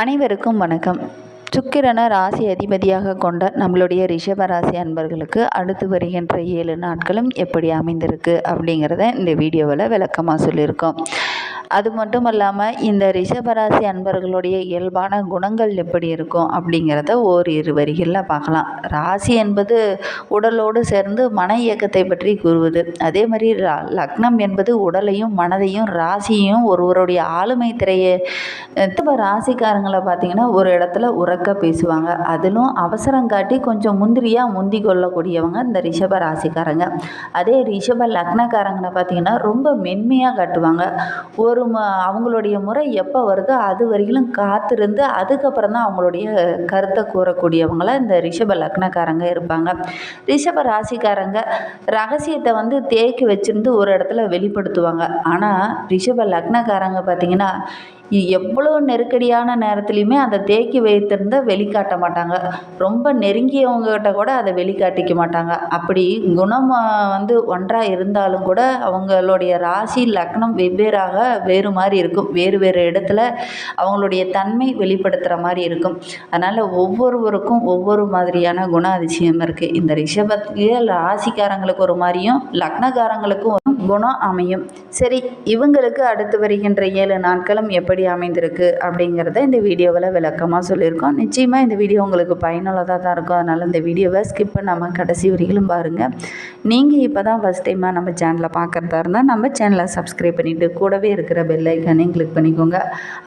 அனைவருக்கும் வணக்கம். சுக்கிரனை ராசி அதிபதியாக கொண்ட நம்மளுடைய ரிஷப ராசி அன்பர்களுக்கு அடுத்து வருகின்ற ஏழு நாட்களும் எப்படி அமைந்திருக்கு அப்படிங்கிறத இந்த வீடியோவில் விளக்கமாக சொல்லியிருக்கோம். அது மட்டும் இல்லாமல் இந்த ரிஷபராசி அன்பர்களுடைய இயல்பான குணங்கள் எப்படி இருக்கும் அப்படிங்கிறத ஓரிரு வரிகளில் பார்க்கலாம். ராசி என்பது உடலோடு சேர்ந்து மன இயக்கத்தை பற்றி கூறுவது. அதே மாதிரி ரா லக்னம் என்பது உடலையும் மனதையும் ராசியையும் ஒருவருடைய ஆளுமை திரையை இப்போ ராசிக்காரங்களை பார்த்தீங்கன்னா ஒரு இடத்துல உறக்க பேசுவாங்க. அதிலும் அவசரம் காட்டி கொஞ்சம் முந்திரியாக முந்தி கொள்ளக்கூடியவங்க இந்த ரிஷப ராசிக்காரங்க. அதே ரிஷப லக்னக்காரங்களை பார்த்தீங்கன்னா ரொம்ப மென்மையாக காட்டுவாங்க. ஒரு ம அவங்களுடைய முறை எப்போ வருதோ அது வரையிலும் காத்திருந்து அதுக்கப்புறம் தான் அவங்களுடைய கருத்தை கூறக்கூடியவங்களாக இந்த ரிஷப லக்னக்காரங்க இருப்பாங்க. ரிஷப ராசிக்காரங்க ரகசியத்தை வந்து தேக்கி வச்சிருந்து ஒரு இடத்துல வெளிப்படுத்துவாங்க. ஆனால் ரிஷப லக்னக்காரங்க பார்த்திங்கன்னா எவ்வளோ நெருக்கடியான நேரத்துலையுமே அதை தேக்கி வைத்திருந்த வெளிக்காட்ட மாட்டாங்க. ரொம்ப நெருங்கியவங்ககிட்ட கூட அதை வெளிக்காட்டிக்க மாட்டாங்க. அப்படி குணம் வந்து ஒன்றாக இருந்தாலும் கூட அவங்களுடைய ராசி லக்னம் வெவ்வேறாக வேறு மாதிரி இருக்கும். வேறு வேறு இடத்துல அவங்களுடைய தன்மை வெளிப்படுத்துகிற மாதிரி இருக்கும். அதனால் ஒவ்வொருவருக்கும் ஒவ்வொரு மாதிரியான குண அதிசயம் இருக்குது இந்த ரிஷபத்திலே ராசிக்காரங்களுக்கு ஒரு மாதிரியும் லக்னக்காரங்களுக்கும் குணம் அமையும். சரி இவங்களுக்கு அடுத்து வருகின்ற ஏழு நாட்களும் எப்படி அமைந்திருக்கு அப்படிங்கிறத இந்த வீடியோவில் விளக்கமாக சொல்லியிருக்கோம். நிச்சயமாக இந்த வீடியோ உங்களுக்கு பயனுள்ளதாக தான் இருக்கும். அதனால் இந்த வீடியோவை ஸ்கிப் பண்ணாமல் கடைசி வரையிலும் பாருங்கள் நீங்கள் இப்போ தான் ஃபஸ்ட் டைமாக நம்ம சேனலை பார்க்குறதா இருந்தால் நம்ம சேனலை சப்ஸ்கிரைப் பண்ணிவிட்டு கூடவே இருக்கிற பெல் ஐக்கானையும் கிளிக் பண்ணிக்கோங்க.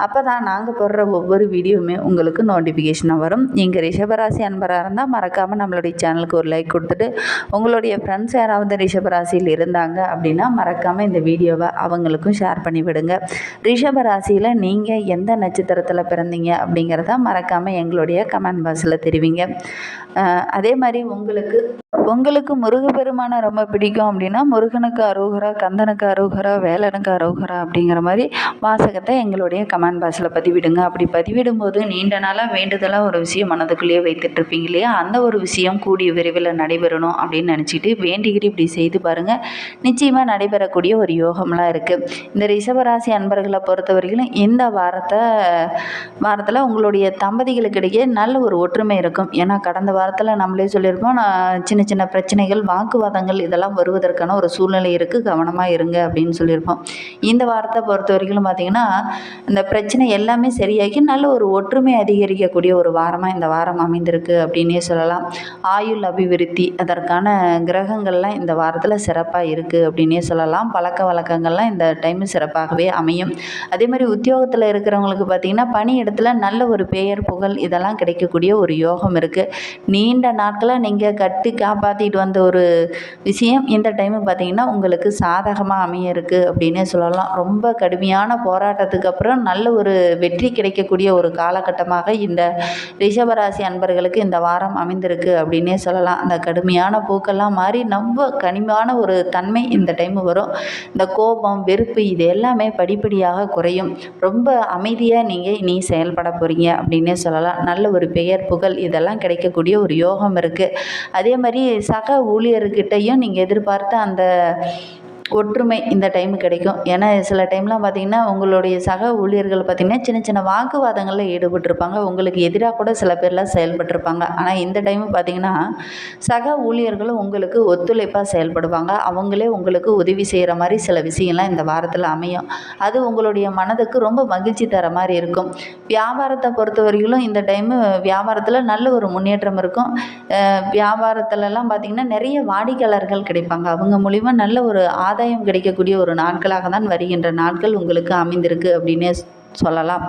அப்போ தான் நாங்கள் போடுற ஒவ்வொரு வீடியோவுமே உங்களுக்கு நோட்டிஃபிகேஷனாக வரும். நீங்கள் ரிஷபராசி அன்பராக இருந்தால் மறக்காமல் நம்மளுடைய சேனலுக்கு ஒரு லைக் கொடுத்துட்டு உங்களுடைய ஃப்ரெண்ட்ஸ் யாராவது ரிஷபராசியில் இருந்தாங்க அப்படின்னா மறக்காமல் இந்த வீடியோவை அவங்களுக்கும் ஷேர் பண்ணிவிடுங்க. ரிஷபராசியில் ராசியில் நீங்கள் எந்த நட்சத்திரத்தில் பிறந்தீங்க அப்படிங்கிறத மறக்காமல் எங்களுடைய கமெண்ட் பாக்ஸில் தெரிவிங்க. அதே மாதிரி உங்களுக்கு உங்களுக்கு முருகப்பெருமானை ரொம்ப பிடிக்கும் அப்படின்னா முருகனுக்கு அரோகரா கந்தனுக்கு அரோகரா வேலனுக்கு அரோகரா அப்படிங்கிற மாதிரி வாசகத்தை எங்களுடைய கமெண்ட் பாக்ஸில் பதிவிடுங்க. அப்படி பதிவிடும்போது நீண்ட நாளாக வேண்டுதலாக ஒரு விஷயம் மனதுக்குள்ளேயே வைத்துட்டு இருப்பீங்க இல்லையா? அந்த ஒரு விஷயம் கூடிய விரைவில் நடைபெறணும் அப்படின்னு நினச்சிட்டு வேண்டிகிட்டு இப்படி செய்து பாருங்கள் நிச்சயமாக நடைபெறக்கூடிய ஒரு யோகம்லாம் இருக்குது இந்த ரிஷபராசி அன்பர்களை பொறுத்தவரையிலும் இந்த இந்த வாரத்தை வாரத்தில் உங்களுடைய தம்பதிகளுக்கிடையே நல்ல ஒரு ஒற்றுமை இருக்கும். ஏன்னா கடந்த வாரத்தில் நம்மளே சொல்லியிருப்போம் நான் சின்ன சின்ன பிரச்சனைகள் வாக்குவாதங்கள் இதெல்லாம் வருவதற்கான ஒரு சூழ்நிலை இருக்குது கவனமாக இருங்க அப்படின்னு சொல்லியிருப்போம். இந்த வாரத்தை பொறுத்த வரைக்கும் பார்த்திங்கன்னா இந்த பிரச்சனை எல்லாமே சரியாகி நல்ல ஒரு ஒற்றுமை அதிகரிக்கக்கூடிய ஒரு வாரமாக இந்த வாரம் அமைந்திருக்கு அப்படின்னே சொல்லலாம். ஆயுள் அபிவிருத்தி அதற்கான கிரகங்கள்லாம் இந்த வாரத்தில் சிறப்பாக இருக்குது அப்படின்னே சொல்லலாம். பழக்க வழக்கங்கள்லாம் இந்த டைம் சிறப்பாகவே அமையும். அதே மாதிரி உத்தியோகத்தில் இருக்கிறவங்களுக்கு பார்த்திங்கன்னா பணி இடத்துல நல்ல ஒரு பெயர் புகழ் இதெல்லாம் கிடைக்கக்கூடிய ஒரு யோகம் இருக்குது நீண்ட நாட்களாக நீங்கள் கட்டி காப்பாற்றிட்டு வந்த ஒரு விஷயம் இந்த டைமு பார்த்திங்கன்னா உங்களுக்கு சாதகமாக அமைய இருக்குது அப்படின்னே சொல்லலாம். ரொம்ப கடுமையான போராட்டத்துக்கு அப்புறம் நல்ல ஒரு வெற்றி கிடைக்கக்கூடிய ஒரு காலகட்டமாக இந்த ரிஷபராசி அன்பர்களுக்கு இந்த வாரம் அமைந்திருக்கு அப்படின்னே சொல்லலாம். அந்த கடுமையான போக்கெல்லாம் மாறி ரொம்ப கனிமையான ஒரு தன்மை இந்த டைமு வரும். இந்த கோபம் வெறுப்பு இது எல்லாமே படிப்படியாக குறையும். ரொம்ப அமைதியாக நீங்கள் இனி செயல்பட போகிறீங்க அப்படின்னே சொல்லலாம். நல்ல ஒரு பெயர் புகழ் இதெல்லாம் கிடைக்கக்கூடிய ஒரு யோகம் இருக்குது அதே மாதிரி சக ஊழியர்கிட்டையும் நீங்கள் எதிர்பார்த்த அந்த ஒற்றுமை இந்த டைம் கிடைக்கும். ஏன்னா சில டைம்லாம் பார்த்தீங்கன்னா உங்களுடைய சக ஊழியர்கள் பார்த்தீங்கன்னா சின்ன சின்ன வாக்குவாதங்களில் ஈடுபட்டிருப்பாங்க. உங்களுக்கு எதிராக கூட சில பேர்லாம் செயல்பட்டிருப்பாங்க. ஆனால் இந்த டைம் பார்த்தீங்கன்னா சக ஊழியர்களும் உங்களுக்கு ஒத்துழைப்பாக செயல்படுவாங்க. அவங்களே உங்களுக்கு உதவி செய்கிற மாதிரி சில விஷயம்லாம் இந்த வாரத்தில் அமையும். அது உங்களுடைய மனதுக்கு ரொம்ப மகிழ்ச்சி தர மாதிரி இருக்கும். வியாபாரத்தை பொறுத்த வரையிலும் இந்த டைமு வியாபாரத்தில் நல்ல ஒரு முன்னேற்றம் இருக்கும். வியாபாரத்துலலாம் பார்த்திங்கன்னா நிறைய வாடிக்கையாளர்கள் கிடைப்பாங்க. அவங்க மூலிமா நல்ல ஒரு ஆதாயம் கிடைக்கக்கூடிய ஒரு நாட்களாக தான் வருகின்ற நாட்கள் உங்களுக்கு அமைந்திருக்கு அப்படின்னே சொல்லலாம்.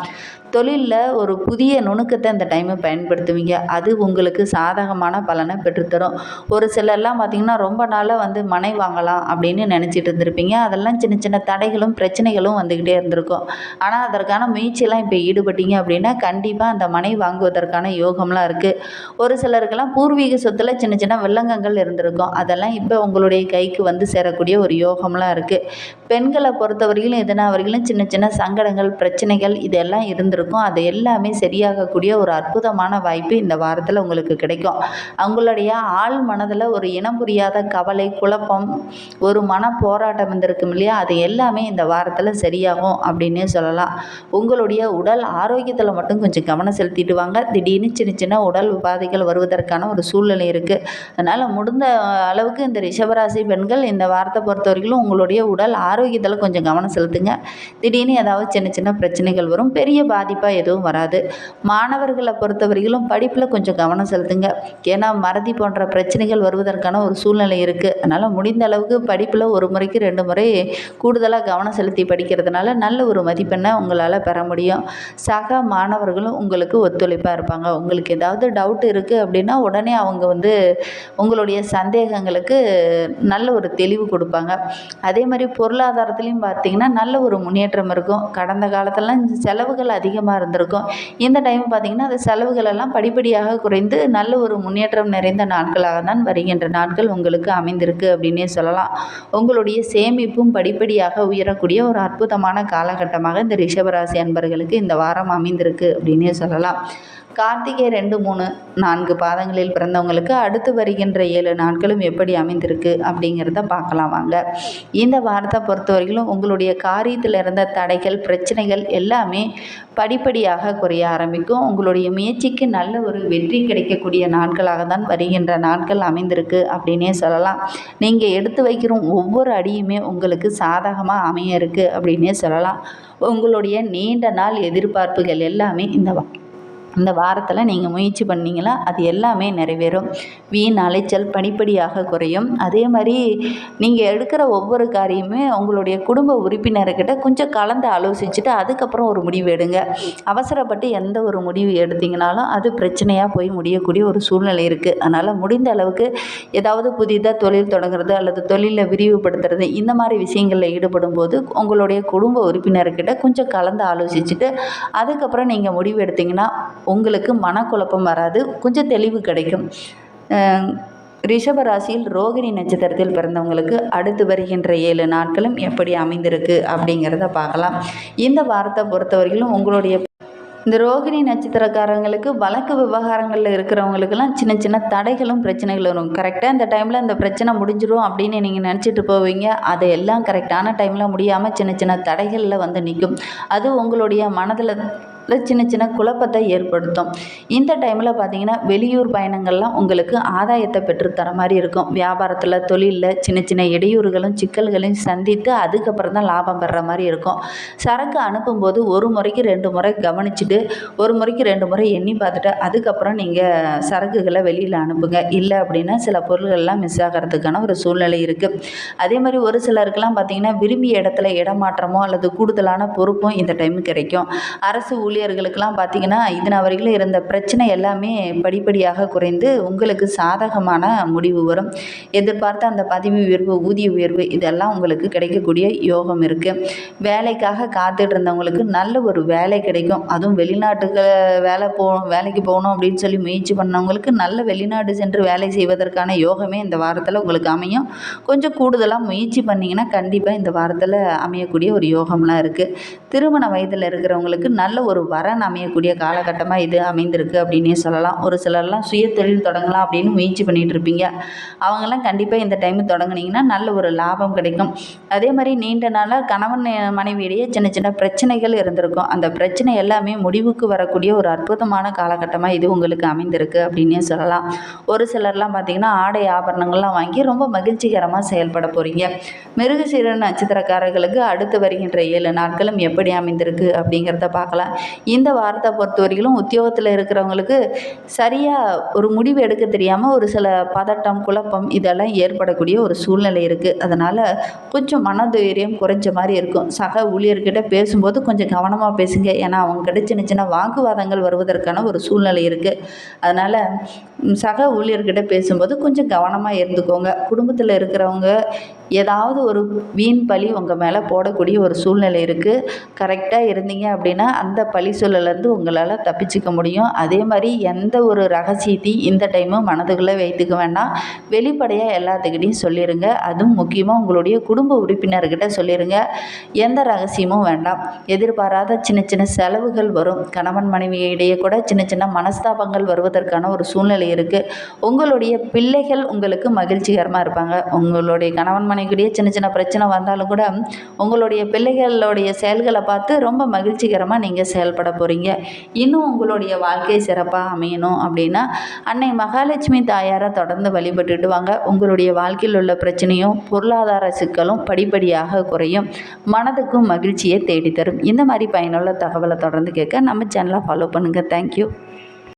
தொழிலில் ஒரு புதிய நுணுக்கத்தை இந்த டைமை பயன்படுத்துவீங்க. அது உங்களுக்கு சாதகமான பலனை பெற்றுத்தரும். ஒரு சிலர்லாம் பார்த்திங்கன்னா ரொம்ப நாளாக வந்து மனை வாங்கலாம் அப்படின்னு நினச்சிட்டு இருந்திருப்பீங்க. அதெல்லாம் சின்ன சின்ன தடைகளும் பிரச்சனைகளும் வந்துக்கிட்டே இருந்திருக்கும். ஆனால் அதற்கான முயற்சியெல்லாம் இப்போ ஈடுபட்டீங்க அப்படின்னா கண்டிப்பாக அந்த மனை வாங்குவதற்கான யோகம்லாம் இருக்குது ஒரு சிலருக்கெல்லாம் பூர்வீக சொத்தில் சின்ன சின்ன வில்லங்கங்கள் இருந்திருக்கும். அதெல்லாம் இப்போ உங்களுடைய கைக்கு வந்து சேரக்கூடிய ஒரு யோகம்லாம் இருக்குது பெண்களை பொறுத்தவரையிலும் எதனா வரையிலும் சின்ன சின்ன சங்கடங்கள் பிரச்சனைகள் இதெல்லாம் இருந்திருக்கும். இருக்கும். அது எல்லாமே சரியாகக்கூடிய ஒரு அற்புதமான வாய்ப்பு இந்த வாரத்தில் உங்களுக்கு கிடைக்கும். அவங்களுடைய ஆள் மனதில் ஒரு இனம் புரியாத கவலை குழப்பம் ஒரு மன போராட்டம் இருந்திருக்கும் இல்லையா? அது எல்லாமே இந்த வாரத்தில் சரியாகும் அப்படின்னே சொல்லலாம். உங்களுடைய உடல் ஆரோக்கியத்தில் மட்டும் கொஞ்சம் கவனம் செலுத்திட்டு வாங்க. திடீர்னு சின்ன சின்ன உடல் உபாதைகள் வருவதற்கான ஒரு சூழ்நிலை இருக்குது அதனால் முடிந்த அளவுக்கு இந்த ரிஷபராசி பெண்கள் இந்த வாரத்தை பொறுத்த வரைக்கும் உங்களுடைய உடல் ஆரோக்கியத்தில் கொஞ்சம் கவனம் செலுத்துங்க. திடீர்னு ஏதாவது சின்ன சின்ன பிரச்சனைகள் வரும். பெரிய பாதிப்பாக எதுவும் வராது. மாணவர்களை பொறுத்தவரையிலும் படிப்பில் கொஞ்சம் கவனம் செலுத்துங்க. ஏன்னா மறதி போன்ற பிரச்சனைகள் வருவதற்கான ஒரு சூழ்நிலை இருக்குது அதனால் முடிந்த அளவுக்கு படிப்பில் ஒரு முறைக்கு ரெண்டு முறை கூடுதலாக கவனம் செலுத்தி படிக்கிறதுனால நல்ல ஒரு மதிப்பெண்ணை உங்களால் பெற முடியும். சக மாணவர்களும் உங்களுக்கு ஒத்துழைப்பாக இருப்பாங்க. உங்களுக்கு ஏதாவது டவுட் இருக்குது அப்படின்னா உடனே அவங்க வந்து உங்களுடைய சந்தேகங்களுக்கு நல்ல ஒரு தெளிவு கொடுப்பாங்க. அதே மாதிரி பொருளாதாரத்துலேயும் பார்த்தீங்கன்னா நல்ல ஒரு முன்னேற்றம் இருக்கும். கடந்த காலத்திலலாம் செலவுகள் அதிகம் அதிகமாக இருந்திருக்கும். இந்த டைம் பார்த்தீங்கன்னா அந்த செலவுகள் எல்லாம் படிப்படியாக குறைந்து நல்ல ஒரு முன்னேற்றம் நிறைந்த நாட்களாக தான் வருகின்ற நாட்கள் உங்களுக்கு அமைந்திருக்கு அப்படின்னே சொல்லலாம். உங்களுடைய சேமிப்பும் படிப்படியாக உயரக்கூடிய ஒரு அற்புதமான காலகட்டமாக இந்த ரிஷபராசி அன்பர்களுக்கு இந்த வாரம் அமைந்திருக்கு அப்படின்னே சொல்லலாம். கார்த்திகை ரெண்டு மூணு நான்கு பாதங்களில் பிறந்தவங்களுக்கு அடுத்து வருகின்ற ஏழு நாட்களும் எப்படி அமைந்திருக்கு அப்படிங்கிறத பார்க்கலாம் வாங்க. இந்த வாரத்தை பொறுத்தவரையிலும் உங்களுடைய காரியத்தில் இருந்த தடைகள் பிரச்சனைகள் எல்லாமே படிப்படியாக குறைய ஆரம்பிக்கும். உங்களுடைய முயற்சிக்கு நல்ல ஒரு வெற்றி கிடைக்கக்கூடிய நாட்களாக தான் வருகின்ற நாட்கள் அமைந்திருக்கு அப்படின்னே சொல்லலாம். நீங்கள் எடுத்து வைக்கிற ஒவ்வொரு அடியுமே உங்களுக்கு சாதகமாக அமைய இருக்குது அப்படின்னே சொல்லலாம். உங்களுடைய நீண்ட நாள் எதிர்பார்ப்புகள் எல்லாமே இந்த இந்த வாரத்தில் நீங்கள் முயற்சி பண்ணீங்களா அது எல்லாமே நிறைவேறும். வீண் அலைச்சல் படிப்படியாக குறையும். அதே மாதிரி நீங்கள் எடுக்கிற ஒவ்வொரு காரியமே உங்களுடைய குடும்ப உறுப்பினர்கிட்ட கொஞ்சம் கலந்து ஆலோசிச்சுட்டு அதுக்கப்புறம் ஒரு முடிவு எடுங்க. அவசரப்பட்டு எந்த ஒரு முடிவு எடுத்தீங்கனாலும் அது பிரச்சனையாக போய் முடியக்கூடிய ஒரு சூழ்நிலை இருக்குது அதனால் முடிந்த அளவுக்கு ஏதாவது புதிதாக தொழில் தொடங்குறது அல்லது தொழிலில் விரிவுபடுத்துறது இந்த மாதிரி விஷயங்களில் ஈடுபடும் போது உங்களுடைய குடும்ப உறுப்பினர்கிட்ட கொஞ்சம் கலந்து ஆலோசிச்சுட்டு அதுக்கப்புறம் நீங்கள் முடிவு எடுத்தீங்கன்னா உங்களுக்கு மனக்குழப்பம் வராது கொஞ்சம் தெளிவு கிடைக்கும். ரிஷபராசியில் ராசியில் ரோகிணி நட்சத்திரத்தில் பிறந்தவங்களுக்கு அடுத்து வருகின்ற ஏழு நாட்களும் எப்படி அமைந்திருக்கு அப்படிங்கிறத பார்க்கலாம். இந்த வாரத்தை பொறுத்தவரையிலும் உங்களுடைய இந்த ரோகிணி நட்சத்திரக்காரங்களுக்கு வழக்கு விவகாரங்களில் இருக்கிறவங்களுக்கெல்லாம் சின்ன சின்ன தடைகளும் பிரச்சனைகளும் வரும். கரெக்டாக இந்த டைமில் இந்த பிரச்சனை முடிஞ்சிடும் அப்படின்னு நீங்கள் நினச்சிட்டு போவீங்க. அதை எல்லாம் கரெக்டான டைமில் முடியாமல் சின்ன சின்ன தடைகளில் வந்து நிற்கும். அது உங்களுடைய மனதில் சின்ன சின்ன குழப்பத்தை ஏற்படுத்தும். இந்த டைமில் பார்த்தீங்கன்னா வெளியூர் பயணங்கள்லாம் உங்களுக்கு ஆதாயத்தை பெற்றுத்தர மாதிரி இருக்கும். வியாபாரத்தில் தொழிலில் சின்ன சின்ன இடையூறுகளும் சிக்கல்களையும் சந்தித்து அதுக்கப்புறம் தான் லாபம் பெற மாதிரி இருக்கும். சரக்கு அனுப்பும்போது ஒரு முறைக்கு ரெண்டு முறை கவனிச்சுட்டு ஒரு முறைக்கு ரெண்டு முறை எண்ணி பார்த்துட்டு அதுக்கப்புறம் நீங்கள் சரக்குகளை வெளியில் அனுப்புங்க. இல்லை அப்படின்னா சில பொருள்கள்லாம் மிஸ் ஆகிறதுக்கான ஒரு சூழ்நிலை இருக்குது அதே மாதிரி ஒரு சிலருக்கெல்லாம் பார்த்தீங்கன்னா விரும்பிய இடத்துல இடமாற்றமோ அல்லது கூடுதலான பொறுப்பும் இந்த டைம் கிடைக்கும். அரசு ஊழியர்களுக்கெல்லாம் பார்த்தீங்கன்னா இதன வரையில் இருந்த பிரச்சனை எல்லாமே படிப்படியாக குறைந்து உங்களுக்கு சாதகமான முடிவு வரும். எதிர்பார்த்த அந்த பதவி உயர்வு ஊதிய உயர்வு இதெல்லாம் உங்களுக்கு கிடைக்கக்கூடிய யோகம் இருக்குது வேலைக்காக காத்துட்டு இருந்தவங்களுக்கு நல்ல ஒரு வேலை கிடைக்கும். அதுவும் வெளிநாட்டுக்கு வேலை போ வேலைக்கு போகணும் அப்படின்னு சொல்லி முயற்சி பண்ணவங்களுக்கு நல்ல வெளிநாடு சென்று வேலை செய்வதற்கான யோகமே இந்த வாரத்தில் உங்களுக்கு அமையும். கொஞ்சம் கூடுதலாக முயற்சி பண்ணிங்கன்னா கண்டிப்பாக இந்த வாரத்தில் அமையக்கூடிய ஒரு யோகம்லாம் இருக்குது திருமண வயதில் இருக்கிறவங்களுக்கு நல்ல ஒரு வரன் அமையக்கூடிய காலகட்டமாக இது அமைந்திருக்கு அப்படின்னே சொல்லலாம். ஒரு சிலர்லாம் சுய தொழில் தொடங்கலாம் அப்படின்னு முயற்சி பண்ணிகிட்டு இருப்பீங்க. அவங்கெல்லாம் கண்டிப்பாக இந்த டைம் தொடங்குனீங்கன்னா நல்ல ஒரு லாபம் கிடைக்கும். அதே மாதிரி நீண்ட நாளாக கணவன் மனைவியிடையே சின்ன சின்ன பிரச்சனைகள் இருந்திருக்கும். அந்த பிரச்சனை எல்லாமே முடிவுக்கு வரக்கூடிய ஒரு அற்புதமான காலகட்டமாக இது உங்களுக்கு அமைந்திருக்கு அப்படின்னே சொல்லலாம். ஒரு சிலர்லாம் பார்த்தீங்கன்னா ஆடை ஆபரணங்கள்லாம் வாங்கி ரொம்ப மகிழ்ச்சிகரமாக செயல்பட போகிறீங்க மிருகசீர நட்சத்திரக்காரர்களுக்கு அடுத்து வருகின்ற ஏழு நாட்களும் எப்படி அமைந்திருக்கு அப்படிங்கிறத பார்க்கலாம். இந்த வாரத்தை பொறுத்த வரைக்கும் உத்தியோகத்தில் இருக்கிறவங்களுக்கு சரியாக ஒரு முடிவு எடுக்க தெரியாமல் ஒரு சில பதட்டம் குழப்பம் இதெல்லாம் ஏற்படக்கூடிய ஒரு சூழ்நிலை இருக்குது அதனால் கொஞ்சம் மனதைரியம் குறைஞ்ச மாதிரி இருக்கும். சக ஊழியர்கிட்ட பேசும்போது கொஞ்சம் கவனமாக பேசுங்க. ஏன்னா அவங்ககிட்ட சின்ன சின்ன வாக்குவாதங்கள் வருவதற்கான ஒரு சூழ்நிலை இருக்குது அதனால் சக ஊழியர்கிட்ட பேசும்போது கொஞ்சம் கவனமாக இருந்துக்கோங்க. குடும்பத்தில் இருக்கிறவங்க ஏதாவது ஒரு வீண் பழி உங்கள் மேலே போடக்கூடிய ஒரு சூழ்நிலை இருக்குது கரெக்டாக இருந்தீங்க அப்படின்னா அந்த பழி பழி சொல்லலேருந்து உங்களால் தப்பிச்சுக்க முடியும். அதே மாதிரி எந்த ஒரு ரகசியத்தையும் இந்த டைமும் மனதுக்குள்ளே வைத்துக்க வேண்டாம். வெளிப்படையாக எல்லாத்துக்கிட்டையும் சொல்லிடுங்க அதுவும் முக்கியமாக உங்களுடைய குடும்ப உறுப்பினர்கிட்ட சொல்லிடுங்க எந்த ரகசியமும் வேண்டாம். எதிர்பாராத சின்ன சின்ன செலவுகள் வரும். கணவன் மனைவியிடையே கூட சின்ன சின்ன மனஸ்தாபங்கள் வருவதற்கான ஒரு சூழ்நிலை இருக்குது உங்களுடைய பிள்ளைகள் உங்களுக்கு மகிழ்ச்சிகரமாக இருப்பாங்க. உங்களுடைய கணவன் மனைவிக்கிடையே சின்ன சின்ன பிரச்சனை வந்தாலும் கூட உங்களுடைய பிள்ளைகளுடைய செயல்களை பார்த்து ரொம்ப மகிழ்ச்சிகரமாக நீங்கள் செயல் செயல்பட போகிறீங்க இன்னும் உங்களுடைய வாழ்க்கை சிறப்பாக அமையணும் அப்படின்னா அன்னை மகாலட்சுமி தாயாரை தொடர்ந்து வழிபட்டுட்டு வாங்க. உங்களுடைய வாழ்க்கையில் உள்ள பிரச்சனையும் பொருளாதார சிக்கலும் படிப்படியாக குறையும். மனதுக்கும் மகிழ்ச்சியை தேடித்தரும். இந்த மாதிரி பயனுள்ள தகவலை தொடர்ந்து கேட்க நம்ம சேனலை ஃபாலோ பண்ணுங்கள் தேங்க்யூ